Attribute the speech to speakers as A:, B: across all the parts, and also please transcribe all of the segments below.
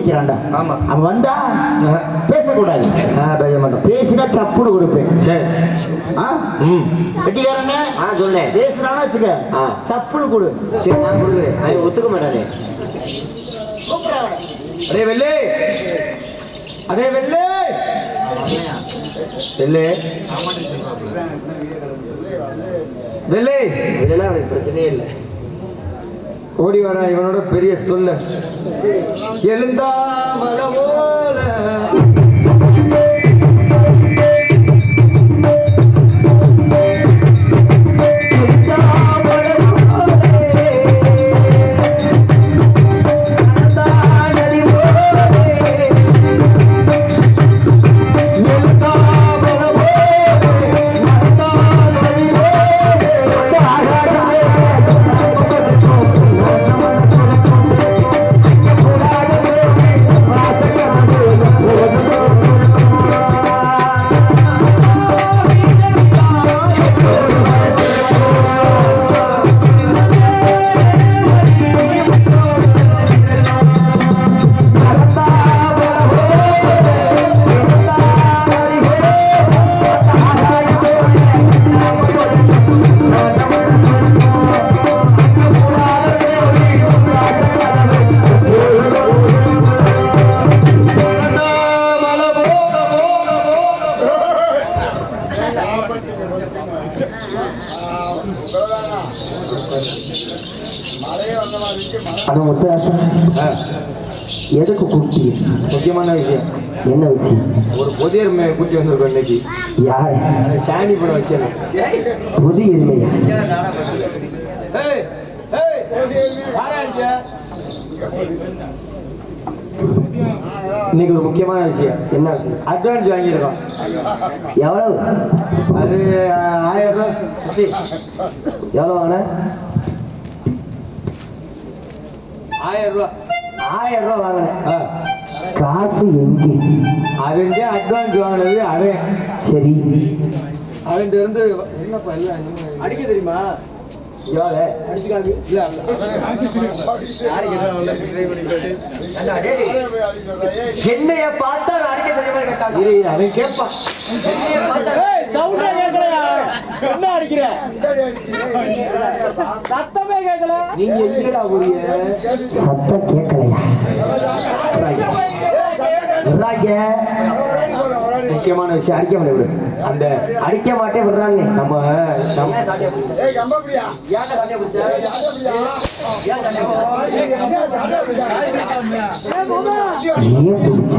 A: குடிக்கிறான்டா
B: ஆமா.
A: அவன் வந்தா. பேசக்கூடாது. பேசினா சப்புடு கொடுப்பேன்
B: சரி.
A: ஆ?
B: ம்.
A: வெட்டிக்காரங்க
B: ஆ சொன்னேன்
A: பேசுறான்னு வச்சுக்க.
B: ஆ.
A: சப்புடு கொடு.
B: சரி நான் கொடுக்குறேன். ஒத்துக்க மாட்டானே. அடே வெள்ளே. அடே வெள்ளே. வெள்ளே. வெள்ளே. இதெல்லாம் அவனுக்கு பிரச்சனையே இல்லை. ஓடி வரா இவனோட பெரிய தொல்லை. எழுந்தா மலவோல
A: அது முத்தாசம் எதுக்கு கூப்பிட்டு
B: முக்கியமான விஷயம்.
A: என்ன விஷயம்?
B: ஒரு புதியர் மே கூட்டி வந்திருக்கோம் இன்னைக்கு.
A: யார்?
B: சாணி படம் வைக்கணும்
A: புது எருமையா?
B: இன்னைக்கு ஒரு முக்கியமான விஷயம்.
A: என்ன விஷயம்?
B: அட்வான்ஸ் வாங்கியிருக்கோம்.
A: எவ்வளவு?
B: அது ஆயிரம் ரூபாய். சுத்தி.
A: எவ்வளவு வாங்கின
B: ஆயிரம் ரூபாய்
A: ஆயிரம் வாங்கினேன். காசு எங்கே?
B: அதுண்டே அட்வான்ஸ் வாங்கினது அவன்.
A: சரி.
B: அவன்கிட்ட இருந்து என்னப்பா எல்லாம் இன்னும்
C: அடிக்க தெரியுமா?
B: இல்ல
A: என்னைய பார்த்தா நான் அடிக்க தெரியுமா
B: இரு, அவன் கேட்பான்.
C: சவுண்டே கேட்கலையா என்ன அடிக்கிற? சத்தமே கேட்கல
B: நீங்க எங்கடா போறீங்க
A: சத்தம் கேட்கலையா
B: முக்கியமான விஷயம் அடிக்க முடியாது விடு. அந்த
A: அடிக்க மாட்டேன் விடுறாங்க
B: நம்ம நம்ம.
A: ஏன் பிடிச்ச?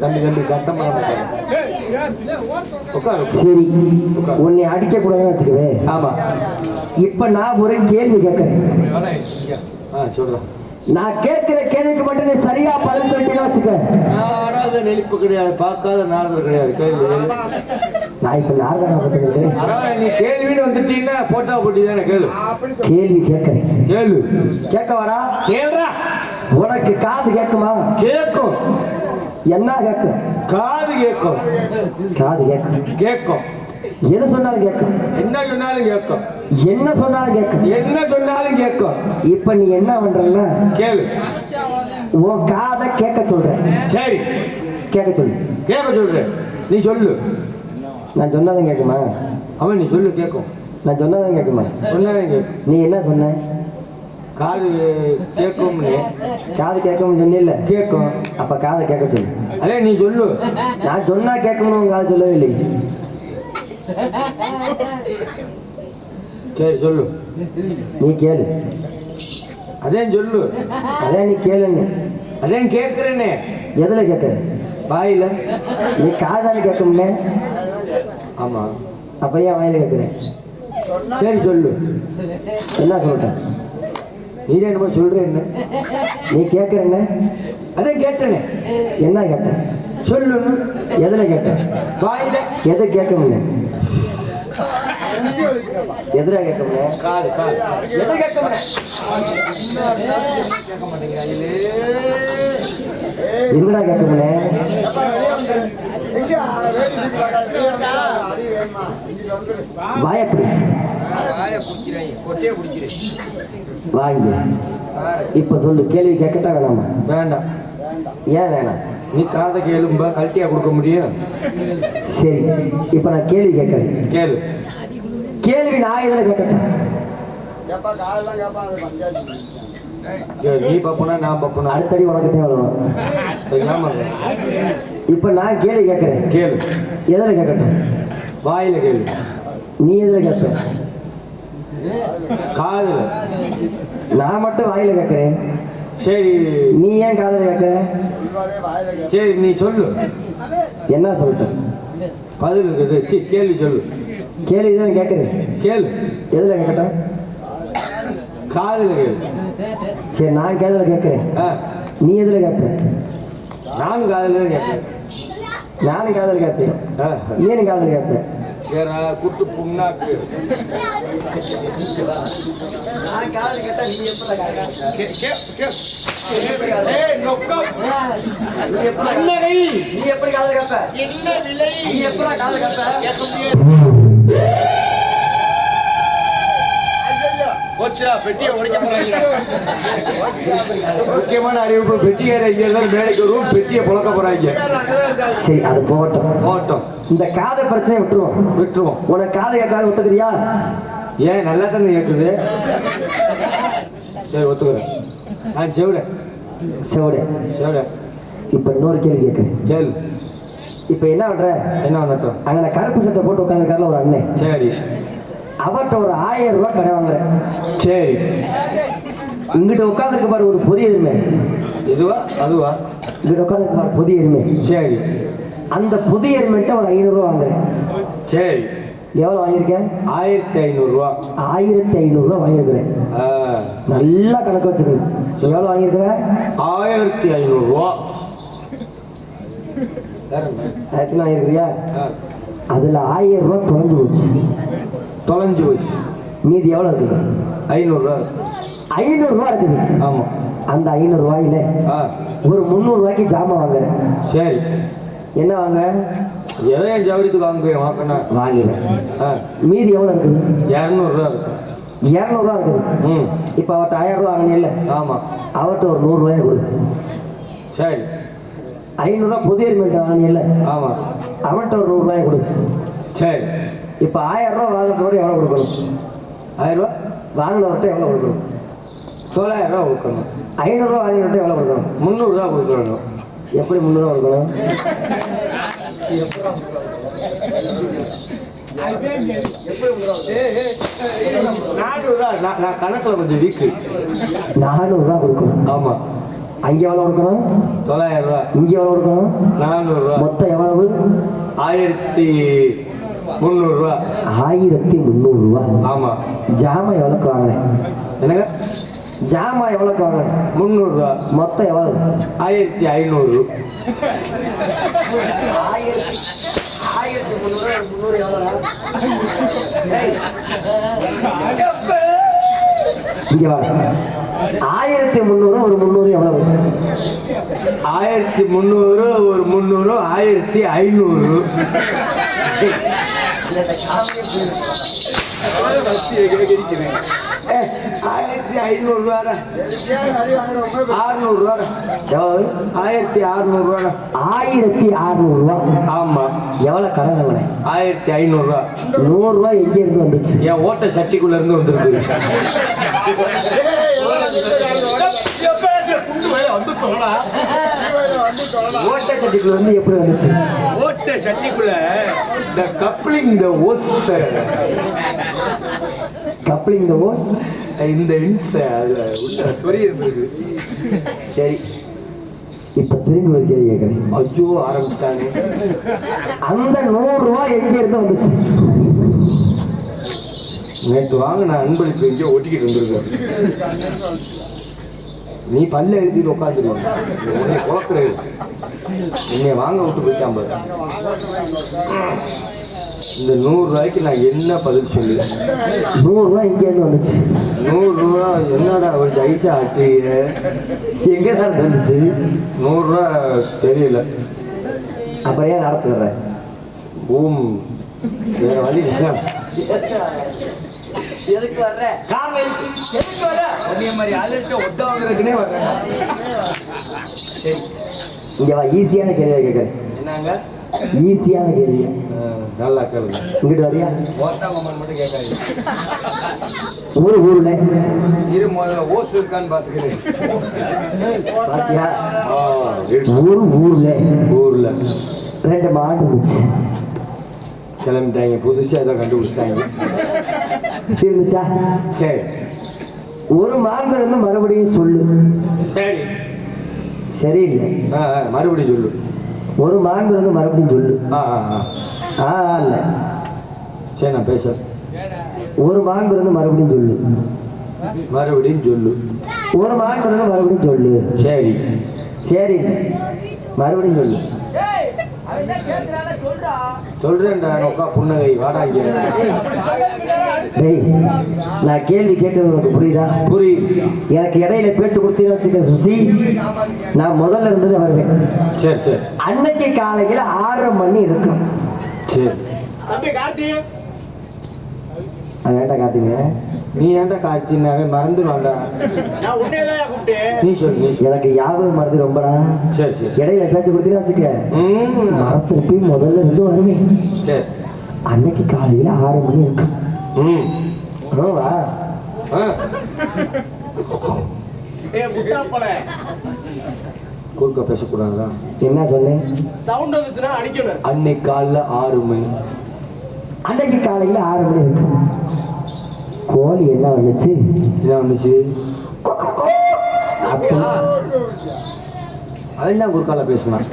B: தம்பி தம்பி சத்தம்
A: சரி உன்னை அடிக்க கூடாதுன்னு வச்சுக்கவே.
B: ஆமா.
A: இப்ப நான் ஒரு கேள்வி கேட்கறேன்.
B: சொல்றேன்
A: நான் கேட்கிற கேள்விக்கு மட்டும் நீ சரியா பதில் சொல்லிட்டேன்னு வச்சுக்க.
B: ஆடாத நெளிப்பு கிடையாது பார்க்காத நாரதர் கிடையாது கேள்வி
A: பண்றது
B: அதான் நீ கேள்வின்னு வந்துட்டீங்கன்னா போட்டா போட்டி தானே கேளு.
A: கேள்வி கேட்கறேன்.
B: கேளு.
A: கேட்கவாடா?
B: கேளுடா
A: உனக்கு காது கேட்குமா?
B: கேட்கும்.
A: என்ன கேட்கும்?
B: காது கேட்கும்.
A: காது கேட்கும்.
B: கேட்கும்.
A: எது சொன்னாலும் கேட்கும்.
B: என்ன சொன்னாலும் கேட்கும்.
A: என்ன சொன்னாலும் கேட்கும்.
B: என்ன சொன்னாலும் கேட்கும்.
A: இப்ப நீ என்ன பண்றன்னா
B: கேளு.
A: உன் காதை கேட்க சொல்ற
B: சரி.
A: கேட்க சொல்லு.
B: கேட்க சொல்றேன். நீ சொல்லு.
A: நான் சொன்னதும் கேட்குமா?
B: அவன் நீ சொல்லு கேட்கும்.
A: நான் சொன்னதும் கேட்குமா?
B: சொன்னாலும் கேட்கும்.
A: நீ என்ன சொன்ன?
B: காது கேட்கும்னு.
A: காது கேட்கும்னு சொன்னில்ல.
B: கேட்கும்.
A: அப்ப காதை கேட்க சொல்லு.
B: அதே நீ சொல்லு.
A: நான் சொன்னா கேட்கணும்னு உங்க காது சொல்லவே இல்லை
B: சரி சொல்லு.
A: நீ கேளு.
B: அதே சொல்லு.
A: அதே நீ கேளுன்னு.
B: அதே கேட்கிறேனே
A: எதுல கேட்கற?
B: வாயில.
A: நீ காதால கேட்கும்னே.
B: ஆமா.
A: அப்ப ஏன் வாயில கேட்கிறேன்?
B: சரி சொல்லு.
A: என்ன சொல்லிட்டேன்
B: நீ என்னமோ சொல்றேன்னு
A: நீ கேட்கறேன்னு அதான் கேட்டேனே. என்ன கேட்டேன்? சொல்லு. எதுல கேட்டேன்?
B: வாயில.
A: எதை கேட்க முடியும் எதிரா கேட்க முடியும்
B: காது காது.
A: எதை கேட்க முடியும் வாங்க இப்ப சொல்லு கேள்வி கேட்கட்டா வேணாமா
B: வேண்டாம்.
A: ஏன் வேணாம்?
B: நீ காதை கேளும்பா கழட்டியா கொடுக்க முடியும்?
A: சரி இப்ப நான் கேள்வி கேட்கறேன்.
B: கேளு.
A: கேள்வி நான் இதுல கேட்கட்டேன்
B: சரி, நீ பப்புனா நான் பப்புனா?
A: அடுத்தடி உனக்கு தேவை இப்ப நான் கேள்வி கேட்கறேன்.
B: கேளு.
A: எதுல கேட்கட்டும்.
B: வாயில கேளு.
A: நீ எதுல கேட்ப?
B: காதுல.
A: நான் மட்டும் வாயில கேட்கறேன்.
B: சரி.
A: நீ ஏன் காதல கேட்கற?
B: சரி நீ சொல்லு.
A: என்ன சொல்லட்டும்?
B: பதில் இருக்குது. சி கேள்வி சொல்லு.
A: கேள்வி தான் கேட்கறேன்?
B: கேளு.
A: எதுல கேட்கட்டும்.
B: காதுல கேளு.
A: சரி நான் கேதுல கேட்கறேன். நீ எதுல கேட்ப?
B: நானும் காதுல தான் கேட்பேன்
A: நானும் காதல்
B: ஆ,
A: நீனும் காதல்
B: வேற குட்டு புண்ணாக்கு.
A: நீ எப்படி காதல் கேட்ப
B: என்ன விலை
A: நீ எப்படி காதல் கேட்ப
B: முக்கியமான அறிவிப்பு பெட்டிக்கார இங்க இருந்தாலும் மேடைக்கு வரும் பெட்டியை புழக்க போறாங்க.
A: சரி அது போகட்டும்.
B: போட்டோம்
A: இந்த காதல் பிரச்சனை விட்டுருவோம்.
B: விட்டுருவோம்.
A: உனக்கு காதல் கேட்காத ஒத்துக்கிறியா?
B: ஏன் நல்லா தானே கேட்குது சரி ஒத்துக்கிறேன். நான் செவிடேன்.
A: செவடு.
B: செவிடேன்.
A: இப்ப இன்னொரு கேள்வி கேட்கறேன்.
B: கேளு.
A: இப்ப என்ன பண்ற?
B: என்ன பண்ணட்டும்
A: அங்க கருப்பு சட்டை போட்டு உட்காந்துருக்காருல ஒரு அண்ணன்
B: சரி.
A: அவர்கிட்ட ஒரு ஆயிரம் ரூபாய் கடை வாங்குறேன்.
B: சரி.
A: இங்கிட்ட உட்காந்துருக்க பாரு ஒரு புதிய எருமை.
B: இதுவா அதுவா?
A: இங்கிட்ட உட்காந்துருக்க பாரு புதிய எருமை.
B: சரி.
A: அந்த புதிய எருமைகிட்ட ஒரு ஐநூறு ரூபா வாங்குறேன்.
B: சரி.
A: எவ்வளவு வாங்கியிருக்கேன்
B: ஆயிரத்தி ஐநூறுரூவா
A: ஆயிரத்தி ஐநூறு ரூபா வாங்கியிருக்கிறேன். நல்லா கணக்கு வச்சுக்கணும். எவ்வளவு வாங்கியிருக்கிற?
B: ஆயிரத்தி ஐநூறுரூவா
A: எத்தனை வாங்கியிருக்கிறியா? அதுல ஆயிரம் ரூபாய் தொலைஞ்சு போச்சு.
B: தொலைஞ்சு போச்சு.
A: மீதி எவ்வளவு இருக்குது?
B: ஐநூறுரூவா
A: ஐநூறு ரூபா இருக்குது.
B: ஆமாம்
A: அந்த ஐநூறு ரூபாயில
B: ஆ.
A: ஒரு முந்நூறு ரூபாய்க்கு ஜாமான் வாங்குறேன்
B: சரி.
A: என்ன வாங்க?
B: எதை என் ஜவுரித்துக்கு வாங்குவேன் வாங்கினேன்
A: வாங்குறேன்
B: ஆ.
A: மீதி எவ்வளவு இருக்குது?
B: இரநூறுவா இருக்கும்
A: இரநூறுவா இருக்குது.
B: ம்.
A: இப்போ அவர்கிட்ட ஆயிரம் ரூபா வாங்கினேன்ல.
B: ஆமாம்
A: அவர்கிட்ட ஒரு நூறு ரூபாய் கொடு.
B: சரி.
A: ஐநூறுரூவா புதிய எருமைகிட்ட வாங்கினேன்ல.
B: ஆமாம்
A: அவன்கிட்ட ஒரு நூறு ரூபாய் கொடு.
B: சரி.
A: இப்போ ஆயிரம் ரூபா வாங்குறதோட எவ்வளோ கொடுக்கணும்?
B: ஆயிரரூவா
A: வாங்கினவர்கிட்ட எவ்வளோ கொடுக்கணும்?
B: தொள்ளாயிரரூவா கொடுக்கணும்.
A: ஐநூறுரூவா வாங்கினவர்கிட்ட எவ்வளோ கொடுக்கணும்?
B: முந்நூறுரூவா கொடுக்கணும்.
A: எப்படி முந்நூறுவா கொடுக்கணும்?
B: நானூறுரூவா நான் நான் கணக்கில் கொஞ்சம் வீக்கு.
A: நானூறுரூவா கொடுக்கணும்.
B: ஆமாம்
A: அங்கே எவ்வளோ கொடுக்கணும்?
B: தொள்ளாயிரரூவா
A: இங்கே எவ்வளோ கொடுக்கணும்?
B: நானூறுரூவா
A: மொத்தம் எவ்வளவு?
B: ஆயிரத்தி முந்நூறுரூவா.
A: ஆயிரத்தி முந்நூறுரூவா.
B: ஆமாம்
A: ஜாமான் எவ்வளோக்கு வாங்கினேன்
B: என்னங்க?
A: ஜாமான் எவ்வளோக்கு வாங்கினேன்
B: முந்நூறுரூவா.
A: மொத்தம் எவ்வளவு?
B: ஆயிரத்தி ஐநூறு.
A: எவ்வளோ இங்கே வாங்க ஆயிரத்தி முந்நூறு ஒரு முந்நூறு எவ்வளவு?
B: ஆயிரத்தி முந்நூறு ஒரு முந்நூறு ஆயிரத்தி ஐநூறு. ஏ, ஆயிரத்தி ஐநூறுரூவா அறுநூறுவா
A: எவ்வளவு
B: ஆயிரத்தி அறுநூறுவா
A: ஆயிரத்தி அறுநூறுவா
B: ஆமாம்
A: எவ்வளோ கடன் வாங்கினேன்
B: ஆயிரத்தி ஐநூறுரூவா
A: நூறுரூவா எங்கே இருந்து வந்துச்சு
B: என் ஓட்ட சட்டிக்குள்ள இருந்து வந்திருக்கு
A: ஓட்டச்சட்டிக்குள்ள வந்து எப்படி வந்துச்சு?
B: ஓட்ட சட்டிக்குள்ள. இந்த கப்ளிங் இந்த ஓஸ்
A: கப்ளிங் த ஓஸ்?
B: இந்த இன்ஸ் அதுல உள்ள சொறி இருந்திருக்கு
A: சரி. இப்ப திரும்பி ஒரு கேள்வி கேட்கிறேன்.
B: ஐயோ ஆரம்பிச்சிட்டாங்க
A: அந்த நூறு ரூபாய் எங்க இருந்து வந்துச்சு?
B: நேற்று வாங்க நான் அன்பளிப்பு எங்கேயோ ஒட்டிக்கிட்டு இருந்திருக்கேன் நீ பல்ல எழுதிட்டு உட்காந்துருவீங்க உன்னை குழக்கிறேன் வாங்க விட்டு போயிட்டான் பாரு. இந்த நூறு ரூபாய்க்கு நான் என்ன பதில் சொல்லு
A: நூறு ரூபாய் இங்க இருந்து வந்துச்சு.
B: நூறு ரூபா என்னடா ஒரு ஜைஸா ஆட்டுறீங்க?
A: எங்க தான் வந்துச்சு
B: நூறு ரூபா தெரியல.
A: அப்புறம் ஏன் நடத்துக்கிறேன்
B: பூம் வேற வழி இல்லை.
A: எதுக்கு வர்ற? எதுக்கு வர்ற?
B: அதே மாதிரி ஆளுக்கு ஒத்த வாங்குறதுக்குனே வர்றேன்.
A: இங்க வா ஈஸியான கேள்வியா கேட்கறேன்
B: என்னங்க?
A: ஈஸியான கேள்வி.
B: நல்லா கேளுங்க.
A: இங்கிட்டு வரியா?
B: ஓத்தாங்கம்மன் மட்டும் கேட்காது
A: ஊர் ஊர்ல.
B: இரு முதல்ல ஓசு இருக்கான்னு பார்த்துக்கிறேன்
A: பாத்தியா. ஊர் ஊர்ல.
B: ஊர்ல.
A: ரெண்டு மாடு இருந்துச்சு.
B: கிளம்பிட்டாங்க புதுசா ஏதோ கண்டுபிடிச்சிட்டாங்க.
A: இருந்துச்சா
B: சரி.
A: ஒரு மான் இருந்து மறுபடியும் சொல்லு.
B: சரி.
A: சரியில்லை.
B: ஆ ஆ, மறுபடியும் சொல்லு.
A: ஒரு மான் இருந்து மறுபடியும் சொல்லு.
B: ஆ ஆ ஆ.
A: ஆ இல்ல.
B: சரி நான் பேச
A: ஒரு மான் இருந்து மறுபடியும் சொல்லு.
B: மறுபடியும் சொல்லு.
A: ஒரு மான் இருந்து மறுபடியும் சொல்லு.
B: சரி.
A: சரி. மறுபடியும் சொல்லு.
B: சொல்றேன்டா நொக்கா புன்னகை வாடா இங்க.
A: டேய் நான் கேள்வி கேட்டது உனக்கு புரியுதா?
B: புரியுது
A: எனக்கு இடையில பேச்சு வச்சுக்க சுசி. நான் முதல்ல இருந்தது வருவேன்.
B: சரி சரி.
A: அன்னைக்கு காலையில ஆறரை மணி இருக்கும்.
B: சரி.
A: அது ஏன்டா காத்தீங்க
B: நீ ஏன்டா
C: தான் கூப்பிட்டேன்.
B: நீ சொல்லு
A: எனக்கு ஞாபகம் மறந்து ரொம்படா.
B: சரி சரி.
A: இடையில பேச்சு கொடுத்தீங்கன்னு வச்சுக்க.
B: ம்.
A: நான் திருப்பி முதல்ல இருந்து வருவேன்.
B: சரி.
A: அன்னைக்கு காலையில ஆறு மணி இருக்கும்.
B: ம்.
A: ஆ, வா.
B: ஆ.
C: ஏ முட்டா போல.
B: குறுக்க பேசக்கூடாதா?
A: என்ன சொன்னேன்
C: சவுண்ட் வந்துச்சுன்னா அடிக்கணும்.
B: அன்னைக்கு காலைல ஆறு மணி.
A: அன்னைக்கு காலையில ஆறு மணி இருக்கும் கோழி என்ன வந்துச்சு?
B: என்ன வந்துச்சு?
A: அப்போ
B: அதான் குறுக்கால பேசலாம்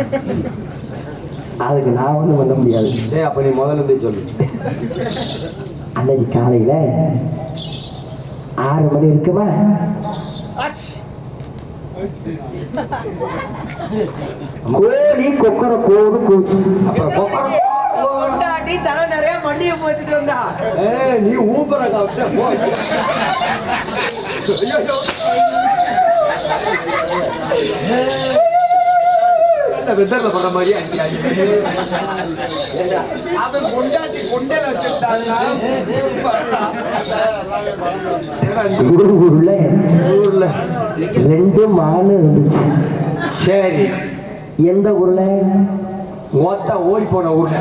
A: அதுக்கு நான் ஒண்ணும் பண்ண முடியாது.
B: டேய் அப்ப நீ முதல்ல இருந்தே சொல்லு.
A: அன்னைக்கு காலையில ஆறு மணி இருக்குமா? கோழி கொக்கர கோடு கூச்சு.
C: தலை நிறைய மண்டியை போச்சுட்டு வந்தா.
B: ஏய், நீ ஊப்பற காப்பிட்ட போ வெத்தர்ல பண்ற மாதிரி
C: அவன் கொண்டாட்டி வச்சுட்டாங்க
A: ஊருக்குள்ள
B: ஊர்ல.
A: ரெண்டு மானு இருந்துச்சு.
B: சரி.
A: எந்த ஊர்ல?
B: ஓத்தா ஓடி போன ஊர்ல.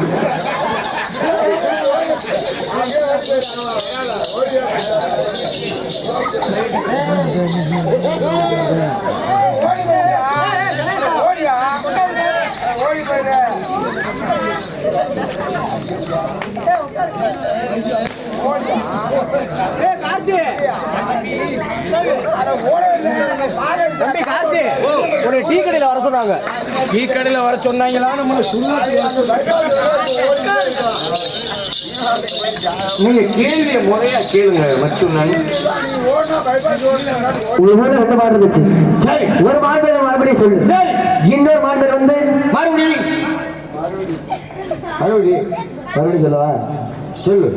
C: ஏய் தம்பி கார்த்தி உன்னை டீ கடையில் வர சொன்னாங்க. டீ கடையில் வர சொன்னாங்களா நம்மள
B: நீங்க கேள்விய முறையா கேளுங்க மற்றும்
A: உங்க ஊர்ல ரெண்டு மாடு இருந்துச்சு. சரி. ஒரு மாடு பேர் மறுபடியும் சொல்லு. சரி. இன்னொரு மாடு பேர் வந்து
B: மறுபடியும் மறுபடியும்
A: மறுபடியும் சொல்லவா?
B: சொல்லு.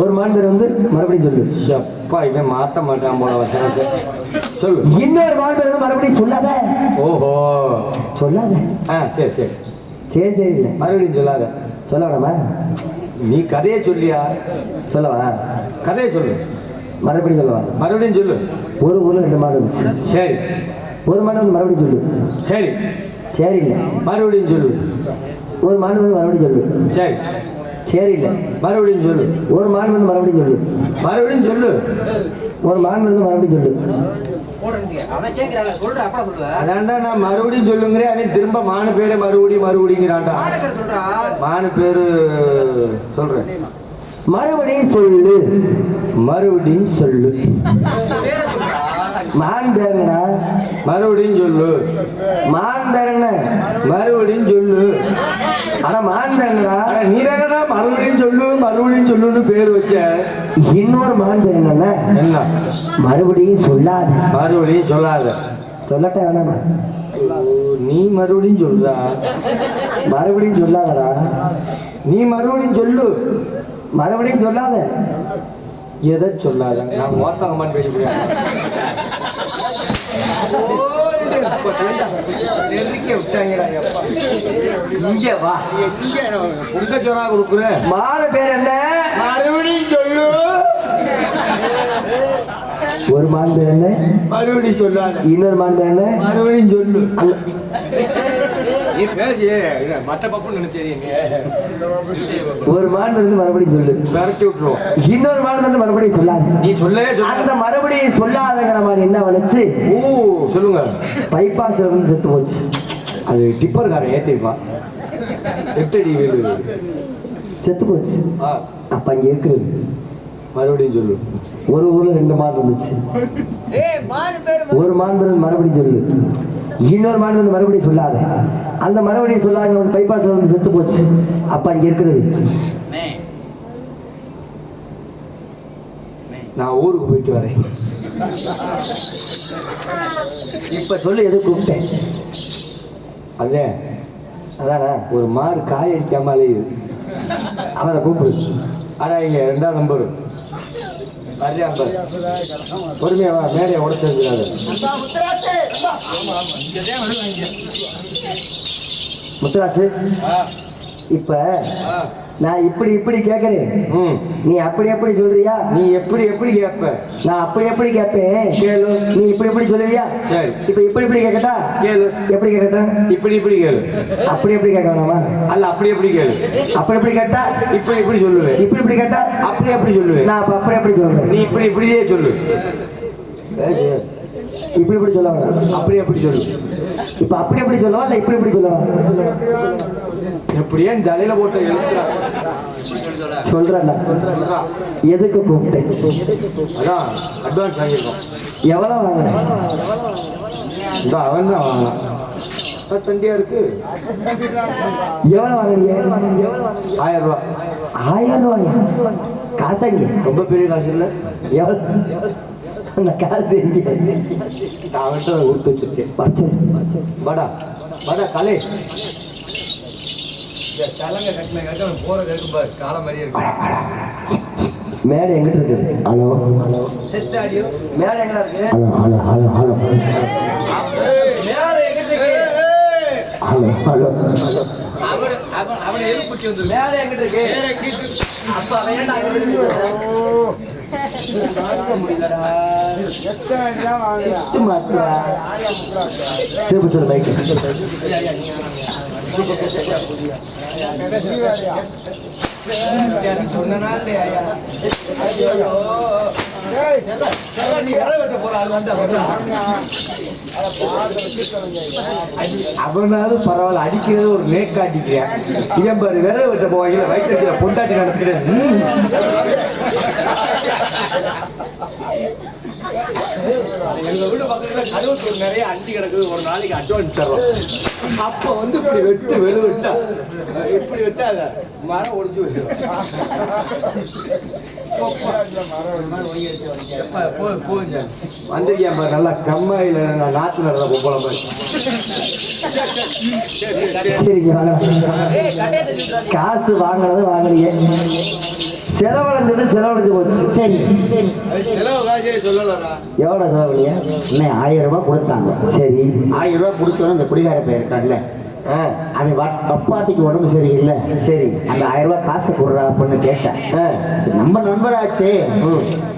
A: ஒரு மாடு பேர் வந்து மறுபடியும் சொல்லு.
B: எப்பா இவன் மாத்த மாட்டான் போல வசனத்தை சொல்லு.
A: இன்னொரு மாடு பேர் வந்து மறுபடியும் சொல்லாத.
B: ஓஹோ.
A: சொல்லாத.
B: ஆ சரி சரி.
A: சரி சரி இல்லை.
B: மறுபடியும் சொல்லாத.
A: சொல்ல வேணாமா?
B: நீ கதையை சொல்லியா?
A: சொல்லவா?
B: கதையை சொல்லு.
A: மறுபடியும் சொல்லவா?
B: மறுபடியும் சொல்லு.
A: ஒரு ஊர்ல ரெண்டு மாடு இருந்துச்சு
B: சரி.
A: ஒரு மாடு வந்து மறுபடியும் சொல்லு.
B: சரி.
A: சரி இல்லை
B: மறுபடியும் சொல்லு.
A: ஒரு மாடு வந்து மறுபடியும் சொல்லு.
B: சரி.
A: சரி இல்லை
B: மறுபடியும் சொல்லு.
A: ஒரு மாடு வந்து மறுபடியும் சொல்லு.
B: மறுபடியும் சொல்லு.
A: ஒரு மாடு வந்து மறுபடியும் சொல்லு.
B: அதான்டா நான் மறுபடியும் சொல்லுங்கிறேன் அவன் திரும்ப மானு பேரு மறுபடியும் மறுபடிங்கிறான்டா. மானு பேரு சொல்றேன்.
A: மறுபடியும் சொல்லு
B: மறுபடியும் சொல்லு.
A: மான் பேருங்கடா
B: மறுபடியும் சொல்லு.
A: மான் பேருங்க
B: மறுபடியும் சொல்லு.
A: ஆனா
B: அட, நீ என்னடா மறுபடியும் சொல்லு மறுபடியும் சொல்லுன்னு பேர் வச்ச.
A: இன்னொரு என்னன்னா
B: என்ன?
A: மறுபடியும் சொல்லாத.
B: மறுபடியும் சொல்லாத.
A: சொல்லட்டா வேணாமா?
B: நீ மறுபடியும் சொல்றா.
A: மறுபடியும் சொல்லாதடா.
B: நீ மறுபடியும் சொல்லு.
A: மறுபடியும் சொல்லாத.
B: எதை சொல்லாத? நான் மோத்தகமான் பேச விட்டாங்கடா எப்பா இங்க வா உங்க சொன்னா கொடுக்குற
A: மாடு பேர் என்ன
B: மறுபடியும் சொல்லு
A: ஒரு மான் பேர் என்ன?
B: மறுபடியும் சொல்லாத.
A: இன்னொரு மான் பேர் என்ன?
B: மறுபடியும் சொல்லு
C: நீ பேசி மட்ட பப்பு நினைச்சேன்
A: ஒரு மான் இருந்து மறுபடியும் சொல்லு.
B: விரட்டி விட்டுருவோம்
A: இன்னொரு மான் வந்து மறுபடியும் சொல்லாது.
B: நீ சொல்லவே சொல்ல.
A: அந்த மறுபடியும் சொல்லாதங்கிற மாதிரி என்ன வளைச்சு
B: ஓ சொல்லுங்க.
A: பைபாஸ்ல இருந்து செத்து போச்சு.
B: அது டிப்பர்காரன் ஏத்திருப்பான் எட்டடி வீடு.
A: செத்து போச்சு. அப்ப அங்க இருக்குது
B: மறுபடியும் சொல்லு.
A: ஒரு ஊர்ல ரெண்டு மான் இருந்துச்சு. ஒரு மான் மறுபடியும் சொல்லு. இன்னொரு மாடு வந்து மறுபடியும் சொல்லாத. அந்த மறுபடியும் சொல்லாத ஒரு பைபாஸ்ல வந்து செத்து போச்சு. அப்ப அங்க இருக்கிறது.
B: நான் ஊருக்கு போயிட்டு வரேன்.
A: இப்ப சொல்லு எது கூப்பிட்டேன்.
B: அதே
A: அதானே
B: ஒரு மாடு காய அடிக்காம அலையுது
A: கூப்பிடு.
B: ஆனா இங்க ரெண்டாம் நம்பர் வர்றியா நம்பர் பொறுமையா மேடையை உடச்சிருக்கிறாரு
A: முத்துராசு. இப்ப நான் இப்படி இப்படி கேக்குறேன். நீ அப்படி எப்படி சொல்றியா?
B: நீ எப்படி எப்படி கேட்ப
A: நான் அப்படி எப்படி கேட்பேன்
B: கேளு.
A: நீ இப்படி இப்படி சொல்லுவியா?
B: சரி.
A: இப்ப இப்படி இப்படி கேட்கட்டா
B: கேளு.
A: எப்படி கேட்கட்டா
B: இப்படி இப்படி கேளு.
A: அப்படி எப்படி கேட்க வேணாமா?
B: அல்ல அப்படி எப்படி கேளு.
A: அப்படி எப்படி கேட்டா?
B: இப்படி இப்படி சொல்லுவேன்?
A: இப்படி இப்படி கேட்டா?
B: அப்படி எப்படி சொல்லுவேன்?
A: நான் அப்ப அப்படி எப்படி சொல்றேன்?
B: நீ இப்படி இப்படியே சொல்லு.
A: இப்படி இப்படி சொல்ல வேணாம்.
B: அப்படி எப்படி சொல்லு.
A: இப்ப அப்படி எப்படி சொல்லவா? இல்ல இப்படி இப்படி சொல்லவா?
B: எப்படியே தலையில போட்ட எழுத்துறா
A: சொல்றேன்டா. எதுக்கு கூப்பிட்டேன்?
B: அதான் அட்வான்ஸ் வாங்கியிருக்கோம்.
A: எவ்வளவு வாங்கினேன்
B: இந்த அவன் தான் வாங்கலாம் பத்தண்டியா இருக்கு.
A: எவ்வளவு வாங்குறீங்க
B: ஆயிரம் ரூபா.
A: ஆயிரம் ரூபாயா? காசங்க
B: ரொம்ப பெரிய காசு இல்லை.
A: எவ்வளவு? காசு எங்க?
B: நான் அவன்கிட்ட கொடுத்து வச்சிருக்கேன்.
A: வச்சு
B: வாடா. வாடா கலை.
A: மேடை எங்கிட்ட இருக்குது ஹலோ. ஹலோ. மேடை எங்க இருக்கு? Hello hello hello hello. Hello hello.
C: அவன் அவன் அவனை எது குட்டி வந்து
A: மேடை எங்கிட்ட இருக்கு? அப்ப அவன் ஏன்டா அங்க இருக்கு? பைக்
B: பரவாயில்ல அடிக்கிறது ஒரு மேக் அடிக்கிறேன் இதன் பாரு விரல வெட்ட போவாங்க வயிற்று பொண்டாட்டி நடத்துக்கிறேன்
C: எங்க வீடு பக்கத்துல கருவத்தூர் நிறைய அண்டி கிடக்குது. ஒரு நாளைக்கு அட்வான்ஸ் தர்றோம். அப்ப வந்து இப்படி வெட்டு வெளு வெட்டா இப்படி வெட்டா மரம்
B: வந்திருக்கேன் பாரு நல்லா கம்மாயில நாத்து நடந்த பொம்பளை மாதிரி
A: சரிங்க காசு வாங்கினது வாங்குறீங்க. செலவடைஞ்சது செலவடைஞ்சு போச்சு. சரி.
C: செலவு காசே சொல்லலடா.
A: எவ்வளோ செலவழிங்க?
D: இன்னும் ஆயிரம் ரூபாய் கொடுத்தாங்க.
A: சரி.
D: ஆயிரம் ரூபாய் கொடுத்தோன்னு இந்த குடிகார பையன் இருக்கான்ல.
A: ஆ.
D: அவன் வ- அப்பாட்டிக்கு உடம்பு சரியில்லை.
A: சரி.
D: அந்த ஆயிரம் ரூபாய் காசு கொடுறா அப்படின்னு கேட்டேன்.
A: ஆ.
D: சரி, நம்ம நண்பராச்சே.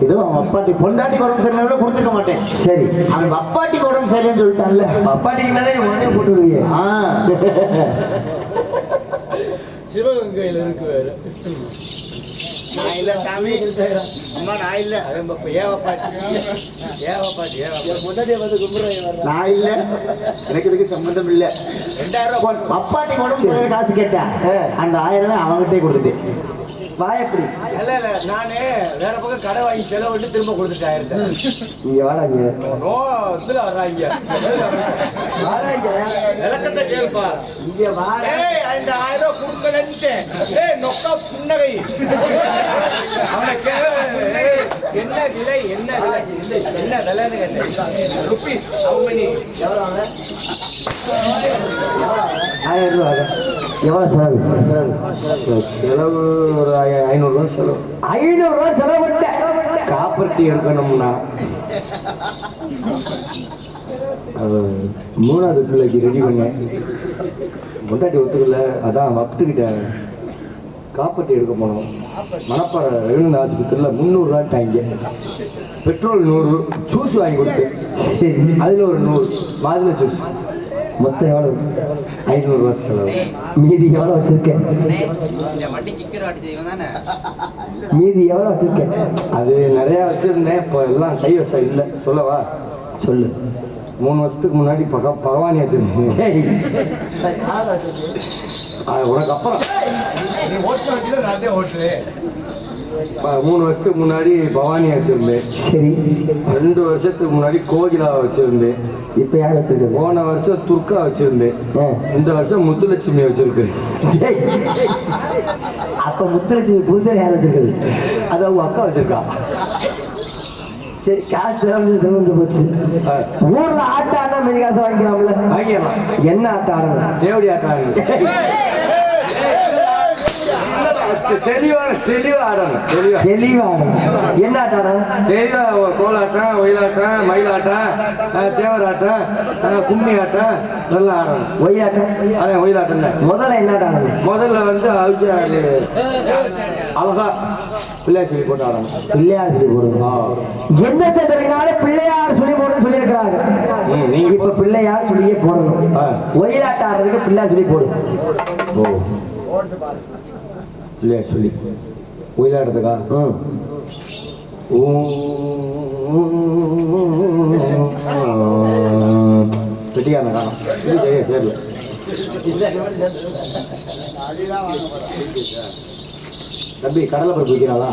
D: ஏதோ அவன் அப்பாட்டி பொண்டாட்டிக்கு உடம்பு சரியில்லை கொடுத்துக்க மாட்டேன்.
A: சரி.
D: அவன் அப்பாட்டிக்கு உடம்பு சரியில்லைன்னு சொல்லிட்டான்ல.
A: அப்பாட்டிக்கு மேலே உடனே போட்டு
D: ஆ.
C: சிவகங்கையில இருக்கு வேற. நான் இல்ல சாமி. அம்மா நான் இல்ல. ஏவ பாட்டி. ஏவ பாட்டி ஏவ
A: முன்னாடியே வந்து கும்பிடுறேன்
D: நான் இல்ல. எனக்கு இதுக்கு சம்பந்தம் இல்ல.
C: ரெண்டாயிரம் ரூபாய்
D: உடம்பு சரியில்லை காசு கேட்டேன். அந்த ஆயிரம் ரூபாய் அவன்கிட்டே கொடுத்துட்டேன்
A: வாயப்படி.
C: இல்ல இல்ல நானு வேற பக்கம் கடை வாங்கி செலவு விட்டு திரும்ப கொடுத்துட்டு ஆயிருந்தேன்.
A: இங்க வாடாங்க.
C: நோ இதுல வர்றாங்க. விளக்கத்தை கேள்ப்பா.
A: இங்க வாடா.
C: அந்த ஆயிரம் ரூபாய் கொடுக்கலன்ட்டு. ஏய் நொக்கா புன்னகை. அவனை கே ஏய், என்ன விலை என்ன விலை? என்ன விலைன்னு கேட்டேன். ருபீஸ் ஹவு மெனி
A: ஆயிரம் ரூபா எவ்வளவு செலவு?
B: செலவு. ஒரு ஐநூறுரூவா செலவு
A: ஐநூறு ரூபாய் செலவு
B: காப்பர்ட்டி எடுக்கணும்னா. அது மூணாவது பிள்ளைக்கு ரெடி பண்ணேன் முட்டாட்டி ஒத்துக்கல அதான் வப்துக்கிட்ட காப்பர்ட்டி எடுக்க போனோம். மணப்பாறை எழுந்த ஆஸ்பத்திரியில் முந்நூறுரூவாட்டாங்க பெட்ரோல் நூறு ஜூஸ் வாங்கி கொடுத்து. அதில் ஒரு நூறு மாதுளை ஜூஸ்.
A: மொத்தம் எவ்வளவு?
B: வருஷம் செலவு.
A: மீதி எவ்வளவு வச்சிருக்கேன்? மீதி எவ்வளவு வச்சிருக்கேன்?
B: அது நிறையா வச்சுருந்தேன். இப்போ எல்லாம் கைவசம் இல்லை. சொல்லவா?
A: சொல்லு.
B: மூணு வருஷத்துக்கு முன்னாடி பக பகவானி வச்சுருந்தேன். அது உனக்கு அப்புறம். மூணு வருஷத்துக்கு முன்னாடி பவானி வச்சிருந்தேன்.
A: சரி.
B: ரெண்டு வருஷத்துக்கு முன்னாடி கோகிலா வச்சிருந்தேன்.
A: இப்ப யார் வச்சிருக்கிறது
B: போன வருஷம் துர்கா வச்சிருந்தேன். இந்த வருஷம் முத்துலட்சுமி வச்சிருக்கேன்
A: அப்ப முத்துலட்சுமி புருஷன் யார் வச்சிருக்கிறது
B: அது அவங்க அக்கா வச்சிருக்கா.
A: சரி காசு செலவு செலவு போச்சு. ஊர்ல ஆட்ட ஆட்டா மீதி காசு வாங்கிக்கலாம்ல
B: வாங்கிடலாம்.
A: என்ன ஆட்டம் ஆடணும்
B: தேவடி ஆட்டாங்க தெளிவா தெளிவா ஆடணும் தெளிவா.
A: தெளிவா ஆடணும் என்ன ஆட்டம்
B: தெளிவா கோலாட்டம் ஒயிலாட்டம் மயிலாட்டம் தேவராட்டம் கும்மி ஆட்டம் நல்லா ஆடணும்
A: ஒய்யாட்டம்
B: அதான் ஒயிலாட்டம் தான்
A: முதல்ல என்ன ஆடணும்
B: முதல்ல வந்து அழகா பிள்ளையார் சொல்லி போட்டு ஆடணும்
A: பிள்ளையார் சொல்லி போடுங்க என்ன சட்டத்தினால பிள்ளையார் சொல்லி போடுன்னு சொல்லியிருக்கிறாங்க.
B: நீங்க
A: இப்ப பிள்ளையார் சொல்லியே போடணும். ஒயிலாட்டம் ஆடுறதுக்கு பிள்ளையார் சொல்லி போடு.
B: ஓ. இல்லையா சொல்லி? ஒயிலாடுறதுக்கா?
A: ம்.
B: வெட்டிக்கான காணும் இது சரியா சேரல. தம்பி கடலை பருப்பு வைக்கிறாளா